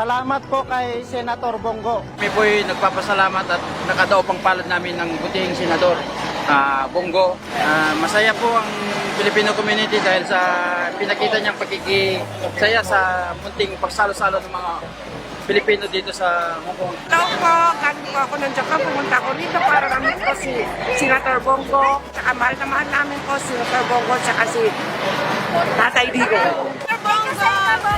Salamat po kay Senator Bongo. Kami po'y nagpapasalamat at nakadao pang palad namin ng butihing senador ah, Bongo. Ah, masaya po ang Filipino community dahil sa pinakita niyang pagkikisaya sa munting pagsalo-salo ng mga Pilipino dito sa Hong Kong. Hello po, galing po ako ng Japan. Pumunta ako rito para namin po si Senator Bongo. Tsaka mahal na mahal namin po si Senator Bongo tsaka si Tatay Digo. Sa Bongo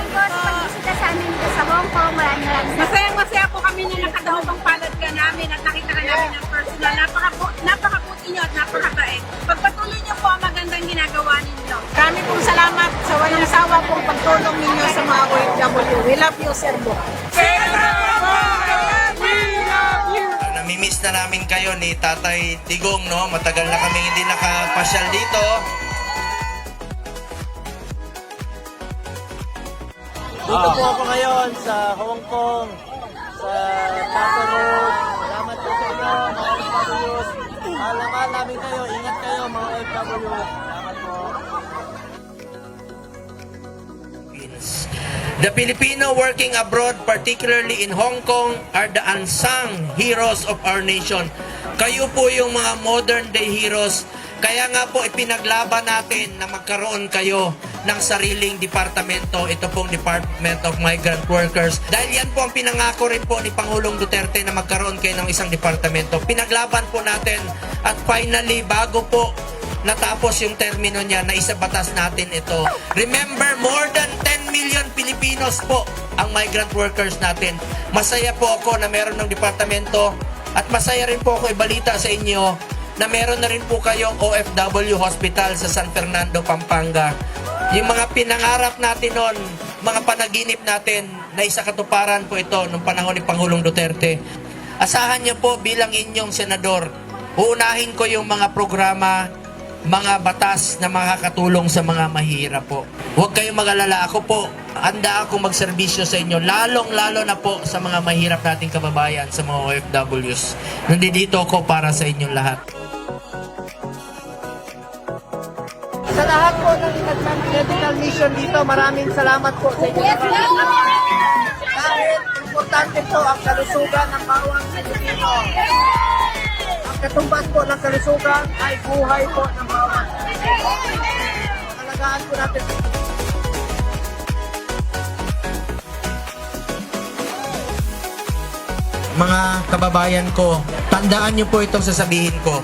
walang sawa pong pagtulong ninyo sa mga OFW. We love you, Sir Bo. Namimiss na namin kayo ni Tatay Tigong, no? Matagal na kami hindi nakapasyal dito. Dito po ako ngayon sa Hong Kong, sa Tata Road. Salamat po sa inyo, mga OFWs. Mahal namin kayo. Ingat kayo, mga OFW. Po. The Filipino working abroad, particularly in Hong Kong, are the unsung heroes of our nation. Kayo po yung mga modern day heroes. Kaya nga po ipinaglaban natin na magkaroon kayo ng sariling departamento, ito pong Department of Migrant Workers. Dahil yan po ang pinangako rin po ni Pangulong Duterte na magkaroon kayo ng isang departamento. Pinaglaban po natin at finally, bago po natapos yung termino niya na isabatas natin ito. Remember, more than 10 million Filipinos po ang migrant workers natin. Masaya po ako na meron ng departamento at masaya rin po ako ibalita sa inyo na meron na rin po kayong OFW Hospital sa San Fernando, Pampanga. Yung mga pinangarap natin noon, mga panaginip natin na isa katuparan po ito nung panahon ni Pangulong Duterte. Asahan niyo po bilang inyong senador, uunahin ko yung mga programa mga batas na makakatulong sa mga mahirap po. Huwag kayong mag-alala. Ako po, handa akong magserbisyo sa inyo, lalong-lalo na po sa mga mahirap nating kababayan, sa mga OFWs. Nandito ako para sa inyong lahat. Sa lahat po ng nag-medical mission dito, maraming salamat po sa inyo. Dahil importante po ang kalusugan ng bawang Pilipino. Katumbas po ng kalusugan ay buhay po ng bawang. Alagaan po natin Mga kababayan ko, tandaan niyo po itong sasabihin ko.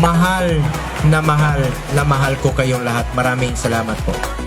Mahal na mahal na mahal ko kayong lahat. Maraming salamat po.